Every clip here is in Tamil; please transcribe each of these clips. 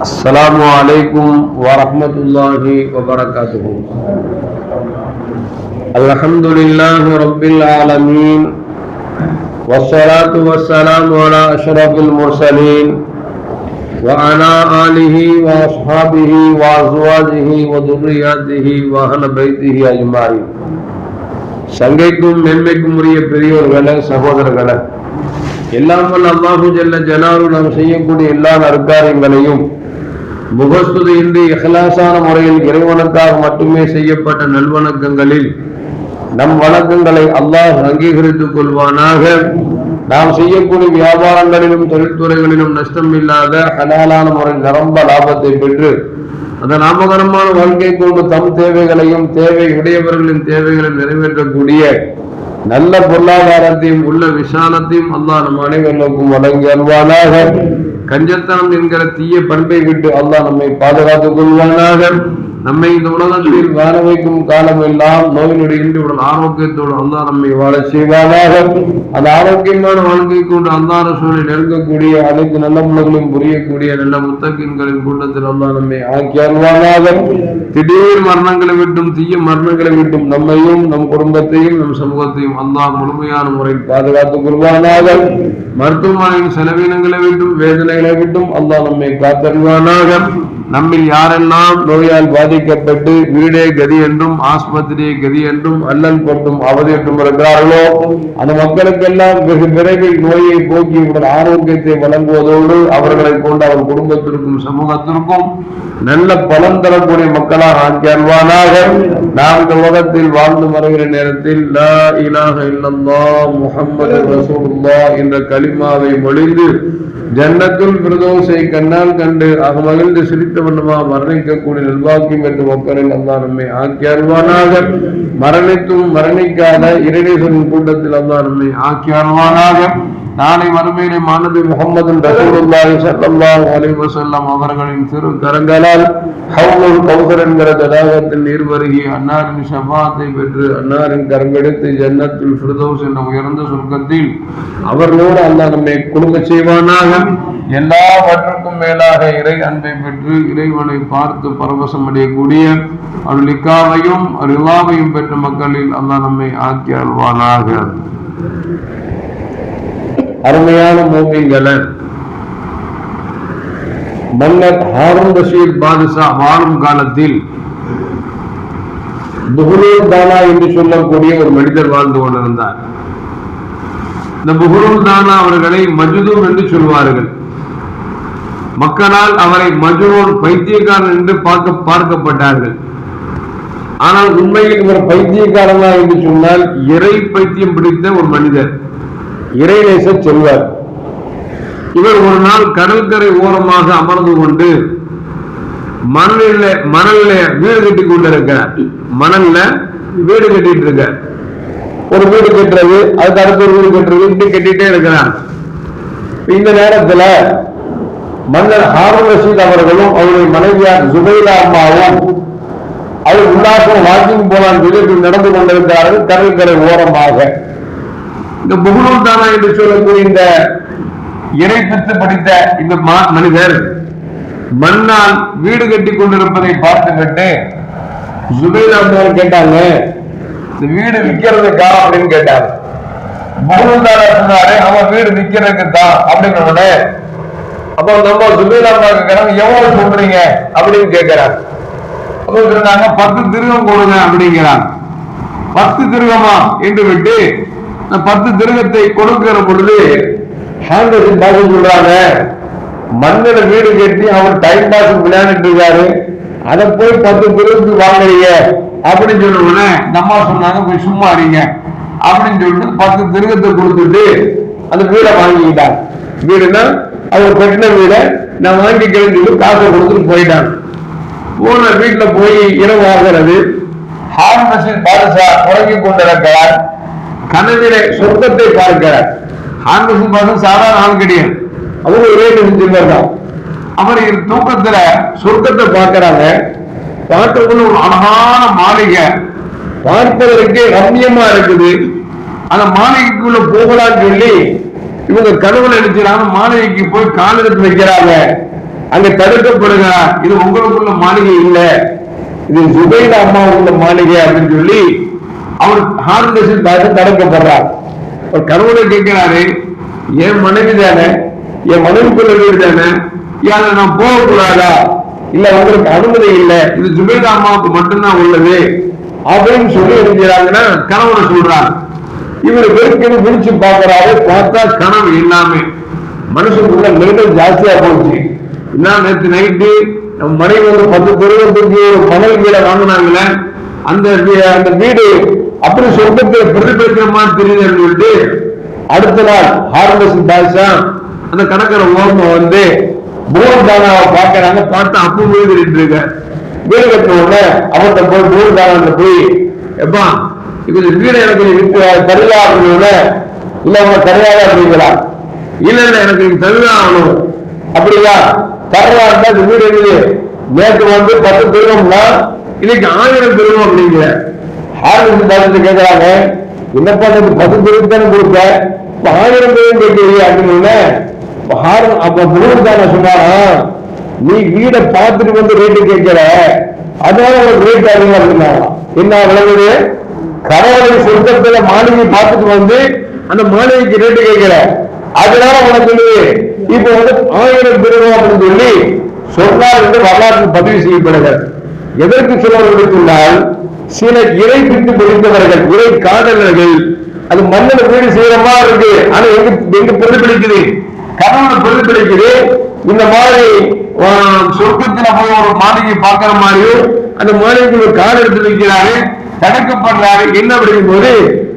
السلام عليكم ورحمة الله وبركاته الحمد لله رب العالمين والصلاة والسلام على أشرف المرسلين وعلى آله وأصحابه وأزواجه وذرياته وأهل بيته أجمعين சங்கைக்கும் மென்மைக்கும் உரிய பெரியோர்களே சகோதரர்களே எல்லாம் வல்ல அல்லாஹு ஜல்ல ஜலாலு நாம் செய்யக்கூடிய எல்லா நற்காரியங்களையும் முகஸ்துதியின்றி இஹலாசான முறையில் இறைவனுக்காக மட்டுமே செய்யப்பட்ட நல்வணக்கங்களில் நம் வணக்கங்களை அல்லாஹ் அங்கீகரித்துக் கொள்வானாக. நாம் செய்யக்கூடிய வியாபாரங்களிலும் தொழில்துறைகளிலும் நஷ்டம் இல்லாத ஹலாலான முறையில் நிரம்ப லாபத்தை பெற்று அந்த நாமகரமான வாழ்க்கை கொண்டு தம் தேவைகளையும் தேவை உடையவர்களின் தேவைகளை நிறைவேற்றக்கூடிய நல்ல பொருளாதாரத்தையும் உள்ள விசாலத்தையும் அல்லாஹ் நம் அனைவருக்கும் வழங்கி அல்வானாக கஞ்சத்தனம் என்கிற தீய பண்பை விட்டு அல்லாஹ் நம்மை பாதுகாத்துக் கொள்வானாக. நம்மை இந்த உலகத்தில் வாழ வைக்கும் காலம் எல்லாம் நோயினுடைய இன்றி உடல் ஆரோக்கியத்தோடு அல்லாஹ் நம்மை வாழ செய்வானாக. அந்த ஆரோக்கியமான வாழ்க்கை கொண்டு அல்லாஹ் சூழலில் நெருங்கக்கூடிய அனைத்து நல்ல முன்னங்களையும் புரியக்கூடிய நல்ல முத்தக்கின்களின் கூட்டத்தில் அல்லாஹ் நம்மை ஆக்கி அருவானாக திடீர் மரணங்களை விட்டும் தீய மரணங்களை விட்டும் நம்மையும் நம் குடும்பத்தையும் நம் சமூகத்தையும் அல்லாஹ் முழுமையான முறையில் பாதுகாத்துக் கொள்வானாக. மருத்துவமனையின் செலவினங்களை விட்டும் வேதனைகளை விட்டும் அல்லாஹ் நம்மை காத்தறிவானாக. நம்மில் யாரெல்லாம் நோயால் பாதிக்கப்பட்டு வீடே கதி என்றும் ஆஸ்பத்திரியே கதி என்றும் அல்லல் பட்டும் அவதியற்றும் இருக்கிறார்களோ அந்த மக்களுக்கெல்லாம் வெகு விரைவில் நோயை போக்கி உடல் ஆரோக்கியத்தை வழங்குவதோடு அவர்களை கொண்டு அவர் குடும்பத்திற்கும் சமூகத்திற்கும் நல்ல பலன் தரக்கூடிய மக்களாக ஆக்கி அல்வானாக நாம் இந்த உலகத்தில் வாழ்ந்து வருகிற நேரத்தில் லா இலாஹ என்ற கலிமாவை மொழிந்து ஜன்னத்துள் பிரதோசை கண்ணால் கண்டு அகமகிழ்ந்து சிரித்த வண்ணமா மரணிக்கக்கூடிய நிர்வாகியம் என்று மக்களில் அல்லா நம்மை ஆக்கி அருவானாக மரணித்தும் மரணிக்காத இறைநேசனின் கூட்டத்தில் அல்லா நம்மை ஆக்கி அருவானாக நாளை மறுமையிலே மாணவி முகமது ரசூலுல்லாஹி ஸல்லல்லாஹு அலைஹி வஸல்லம் அவர்களின் திரு கரங்களால் ஹவுலுல் கௌசர் என்கிற தடாகத்தில் நீர் வருகி அன்னாரின் ஷஃபாத்தை பெற்று அன்னாரின் கரங்கெடுத்து ஜன்னத்தில் ஃபிர்தௌஸ் என்ற உயர்ந்த சொர்க்கத்தில் அவர்களோடு அல்லாஹ் நம்மை குடும்ப செய்வானாக. எல்லாவற்றுக்கும் மேலாக இறை அன்பை பெற்று இறைவனை பார்த்து பரவசம் அடையக்கூடிய அருளிக்காவையும் ரிவாவையும் பெற்ற மக்களில் அல்லாஹ் நம்மை ஆக்கி அல்வானாக அருமையான மூமிங்களை மன்னர் ஹாரூன் ரஷீத் பாதுஷா வாழும் காலத்தில் புகுலூர் தானா என்று சொல்லக்கூடிய ஒரு மனிதர் வாழ்ந்து கொண்டிருந்தார். இந்த புகுலூர் தானா அவர்களை மஜுதூர் என்று சொல்வார்கள். மக்களால் அவரை மஜுனூன் பைத்தியக்காரன் என்று பார்க்க பார்க்கப்பட்டார்கள். ஆனால் உண்மையில் இவர் பைத்தியக்காரனா என்று சொன்னால் இறை பைத்தியம் பிடித்த ஒரு மனிதர். இறைநேச சொல்வார். இவர் ஒரு நாள் கடற்கரை ஓரமாக அமர்ந்து கொண்டு மணலில் மணல்ல வீடு கட்டி கொண்டிருக்கிறார். மணல்ல வீடு கட்டிட்டு இருக்க ஒரு வீடு கட்டுறது அதுக்கு அடுத்த ஒரு வீடு கட்டுறது இப்படி கட்டிட்டே இருக்கிறார். இந்த நேரத்துல மன்னர் ஹாரூன் ரஷீத் அவர்களும் அவருடைய மனைவியார் ஜுபைலா அம்மாவும் அவர் உல்லாசம் வாக்கிங் போலான்னு சொல்லி நடந்து கொண்டிருக்கிறார்கள் கடற்கரை ஓரமாக. இந்த புகழூர் தானா என்று சொல்லக்கூடிய இந்த இறை பித்து படித்த இந்த மா- மனிதர் மண்ணால் வீடு கட்டி கொண்டிருப்பதை பார்த்துவிட்டு ஜுபைல் அம்மாவை கேட்டாங்க. இந்த வீடு விற்கிறதுக்கா அப்படின்னு கேட்டாங்க புகழூர் தானா சொன்னாரு அவன் வீடு விற்கிறதுக்கு தான் அப்படின்னு உடனே அப்போ நம்ம ஜுபைல் அம்மா எவ்வளவு சொல்றீங்க? அப்படின்னு கேட்கிறாங்க அப்போ சொன்னாங்க பத்து திருகம் கொடுங்க அப்படிங்கிறாங்க. பத்து திருகமா? என்று விட்டு பத்து திருகத்தை கொடுக்கிற பொழுது ஹேண்டர்ஸ் பாஸ் சொல்றாங்க மண்ணில வீடு கட்டி அவர் டைம் பாஸ் விளையாண்டுட்டு இருக்காரு. அதை போய் பத்து திருகத்துக்கு வாங்குறீங்க அப்படின்னு சொன்ன உடனே சொன்னாங்க போய் சும்மா இருங்க அப்படின்னு சொல்லிட்டு பத்து திருகத்தை கொடுத்துட்டு அந்த வீடை வாங்கிக்கிட்டாங்க. வீடுனா அவர் கட்டின வீடை நான் வாங்கி சொல்லி காசை கொடுத்துட்டு போயிட்டாங்க. போன வீட்டுல போய் இரவு ஆகிறது. ஹார்மசின் ரஷீத் பாதுஷா உறங்கி கொண்டிருக்கிறார். கனவிலே சொர்க்கத்தை பார்க்கிறார் ஹாரூன் ரஷீத் சாதாரண ஆள் கிடையாது. அவங்க ஒரே செஞ்சவர் தான் அவர் தூக்கத்துல சொர்க்கத்தை பார்க்கிறாங்க. பார்த்தவங்களும் ஒரு அழகான மாளிகை. பார்ப்பதற்கு ரம்யமா இருக்குது. அந்த மாளிகைக்குள்ள போகலான்னு சொல்லி இவங்க கனவுல நினைச்சாங்க மாளிகைக்கு போய் கால் எடுத்து வைக்கிறாங்க. அங்க தடுக்கப்படுகிறார் இது உங்களுக்குள்ள மாளிகை இல்லை. இது சுதைலா அம்மா உள்ள மாளிகை அப்படின்னு சொல்லி அவர் ஹார்னஸில் தடுக்கப்படுறார். அவர் கணவனை கேட்கிறாரு என் மனைவி தானே? என் மனைவிக்குள்ள வீடு தானே? ஏன் நான் போகக்கூடாதா? இல்ல உங்களுக்கு அனுமதி இல்லை. இது ஜுபேதா அம்மாவுக்கு மட்டும்தான் உள்ளது. அப்படின்னு சொல்லி எழுதுறாங்கன்னா கணவனை சொல்றாங்க. இவர் வெறுக்கணும் முடிச்சு பாக்குறாரு பார்த்தா கனவு எல்லாமே மனுஷனுக்குள்ள நெருடல் ஜாஸ்தியா போச்சு. என்ன நேற்று நைட்டு நம்ம மனைவி வந்து பத்து பெருவத்துக்கு ஒரு கீழே வாங்கினாங்களே அந்த வீ- அந்த வீடு அப்படி சொர்க்கத்தை பிரதிபலிக்கிற தெரியுது தெரியுதுன்னு சொல்லிட்டு அடுத்த நாள் ஹார்மஸ் பாஷா அந்த கணக்கரை ஓர்ம வந்து போர் தானாவை பார்க்கறாங்க. பார்த்து அப்போ வீடு இருக்க. வீடு கட்டின உடனே அவர்கிட்ட போய் போர் தானான்னு போய் எப்பா இப்ப இந்த வீடு எனக்கு விட்டு தருதா அப்படின்னு இல்ல அவங்க தருவாதா அப்படிங்களா இல்ல இல்ல எனக்கு நீங்க தருதா ஆகணும். அப்படியா? தருவா இருந்தா இந்த வீடு இருக்குது நேற்று வந்து பத்து தூரம்னா இன்னைக்கு ஆயிரம் பெறுவோம் அப்படிங்கிற ஆயிரம் பாஷத்தை கேட்கிறாங்க என்னப்பா எனக்கு பத்து பேருக்கு தானே கொடுத்த இப்ப ஆயிரம் பேரும் கேட்கிறீங்க அப்படின்னு ஆயிரம் அப்ப முருகதான சொன்னாரா? நீ வீடை பார்த்துட்டு வந்து ரேட்டு கேட்கிற. அதனால உனக்கு ரேட் அதிகமா இருந்தாங்க என்ன விளங்குது கடவுளை சொந்தத்துல மாளிகை பார்த்துட்டு வந்து அந்த மாளிகைக்கு ரேட்டு கேட்கிற. அதனால உனக்கு இப்ப வந்து ஆயிரம் பெறுவோம் அப்படின்னு சொல்லி சொன்னார் என்று வரலாற்று பதிவு செய்யப்படுகிறது. எதற்கு சிலவர்கள் சொன்னால் சில இறை பிடித்து பிடித்தவர்கள் இறை காதலர்கள் அது மண்ணில் வீடு செய்யறமா இருக்கு. ஆனா எங்க எங்க பிரதிபலிக்குது கனவுல பிரதிபலிக்குது இந்த மாதிரி சொர்க்கத்துல போய் ஒரு மாளிகை பார்க்கிற மாதிரியும் அந்த மாளிகைக்கு ஒரு கார் எடுத்து வைக்கிறாரு தடுக்கப்படுறாரு. என்ன அப்படிங்கும் போது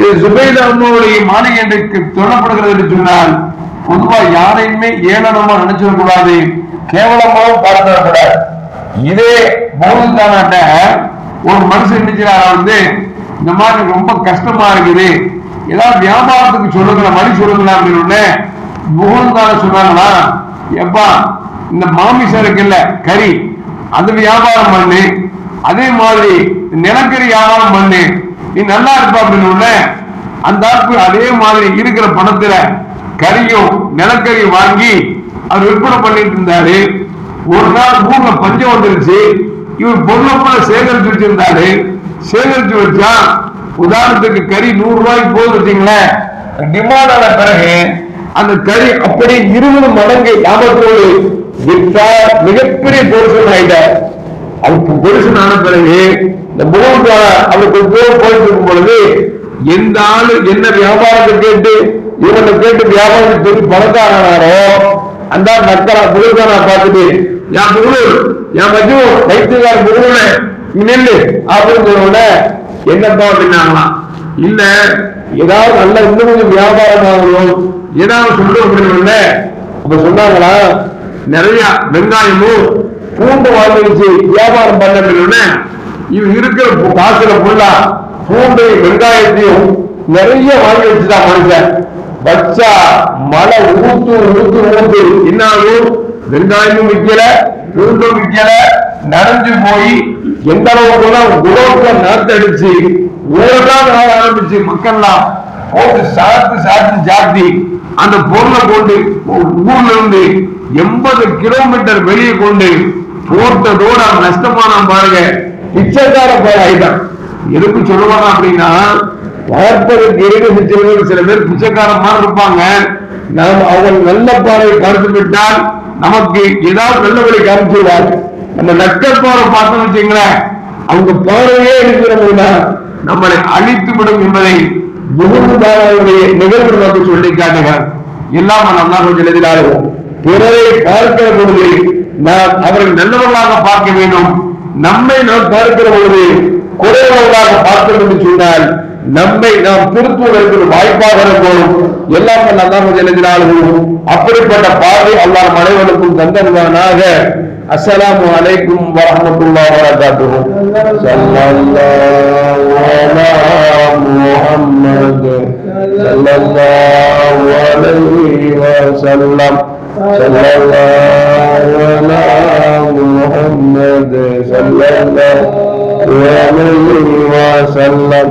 இது சுபைத அம்மாவுடைய மாளிகை என்று சொல்லப்படுகிறது என்று சொன்னால் பொதுவா யாரையுமே ஏளனமா நினைச்சிடக்கூடாது. கேவலமாவும் பார்த்துடக்கூடாது இதே மௌனத்தானாட்ட ஒரு மனுஷன் நினைச்சாரா வந்து இந்த மாதிரி ரொம்ப கஷ்டமா இருக்குது. ஏதாவது வியாபாரத்துக்கு சொல்லுங்களா வழி சொல்லுங்களா அப்படின்னு உடனே சொன்னாங்களா எப்பா இந்த மாமிசம் இருக்குல்ல கறி. அது வியாபாரம் பண்ணு. அதே மாதிரி நிலக்கரி வியாபாரம் பண்ணு. நீ நல்லா இருப்ப அப்படின்னு அந்த ஆட்கள் அதே மாதிரி இருக்கிற பணத்துல கறியும் நிலக்கரி வாங்கி அவர் விற்பனை பண்ணிட்டு இருந்தாரு. ஒரு நாள் ஊர்ல பஞ்சம் வந்துருச்சு. இவர் பொருளப்பட சேகரிச்சு வச்சிருந்தாரு. சேகரிச்சு வச்சா உதாரணத்துக்கு கறி நூறு ரூபாய்க்கு போகுது வச்சீங்களேன் டிமாண்ட் ஆன பிறகு அந்த கறி அப்படியே இருபது மடங்கு லாபத்தோடு விற்றா மிகப்பெரிய பொருசன் ஆயிட்டார் அது பொருசன் ஆன பிறகு இந்த மூன்று அவருக்கு போர் போயிட்டு இருக்கும் பொழுது எந்த ஆளு என்ன வியாபாரத்தை கேட்டு இவனை கேட்டு வியாபாரம் சொல்லி பணக்காரனாரோ அந்த ஆள் நக்கரா பார்த்துட்டு என் முருகன் என் மஜு வைத்தியக்கார முருகனே இங்க நில்லு. அப்படின்னு சொன்ன உடனே என்னப்பா அப்படின்னாங்களாம் இல்ல ஏதாவது நல்ல இன்னும் கொஞ்சம் வியாபாரம் ஆகணும். ஏதாவது சொல்ல அப்படின்னு அப்ப சொன்னாங்களா நிறைய வெங்காயமும் பூண்டு வாங்கி வச்சு வியாபாரம் பண்ண அப்படின்னு இவன் இருக்கிற காசுல ஃபுல்லா பூண்டு வெங்காயத்தையும் நிறைய வாங்கி வச்சுதான் மனுஷன். வச்சா மழை ஊத்து ஊத்து ஊத்து என்னாலும் வெங்காயமும் விற்கல பூண்டும் விற்கல நனைஞ்சு போய் எந்த அளவுக்குன்னா உலகத்துல நாத்தடிச்சு ஊரெல்லாம் நாள ஆரம்பிச்சு மக்கள்லாம் போட்டு சாத்து சாத்து சாத்தி அந்த பொருளை கொண்டு ஊர்ல இருந்து எண்பது கிலோமீட்டர் வெளியே கொண்டு போட்டதோட நஷ்டமான பாருங்க. பிச்சைக்கார பேர் ஆயிட்டான் எதுக்கு சொல்லுவாங்க அப்படின்னா வளர்ப்பதற்கு இருக்கு செஞ்சவர்கள் சில பேர் பிச்சைக்காரமாக இருப்பாங்க. நாம் அவன் நல்ல பாறையை பார்த்து விட்டால் நமக்கு ஏதாவது நல்ல வழி காமிச்சுடுவார் நம்ம நக்கல் பாறை பார்த்தோம் வச்சுங்களேன் அவங்க பாறையே இருக்கிறோம்னா நம்மளை அழித்து விடும் என்பதை முகமுதாவுடைய நிகழ்வு நமக்கு சொல்லி காட்டுகிறார் எல்லாம் நல்லா கொஞ்சம் எழுதினார்கள் பிறரை பார்க்கிற பொழுது நாம் அவர்கள் நல்லவர்களாக பார்க்க வேண்டும். நம்மை நாம் பார்க்கிற பொழுது குறைவர்களாக பார்க்கிறோம் என்று சொன்னால் நம்மை நாம் திருத்துவதற்கு ஒரு வாய்ப்பாக இருக்கும் எல்லாம் நல்லா கொஞ்சம் அப்படிப்பட்ட பார்வை அல்லாஹ் அனைவருக்கும் தந்தருவானாக. அஸ்ஸலாமு அலைக்கும் வரஹ்மத்துல்லாஹி வபரகாத்துஹு. ஸல்லல்லாஹு அலா முஹம்மத். ஸல்லல்லாஹு அலைஹி வஸல்லம். ஸல்லல்லாஹு அலா ஸல்லல்லாஹு அலைஹி வஸல்லம்.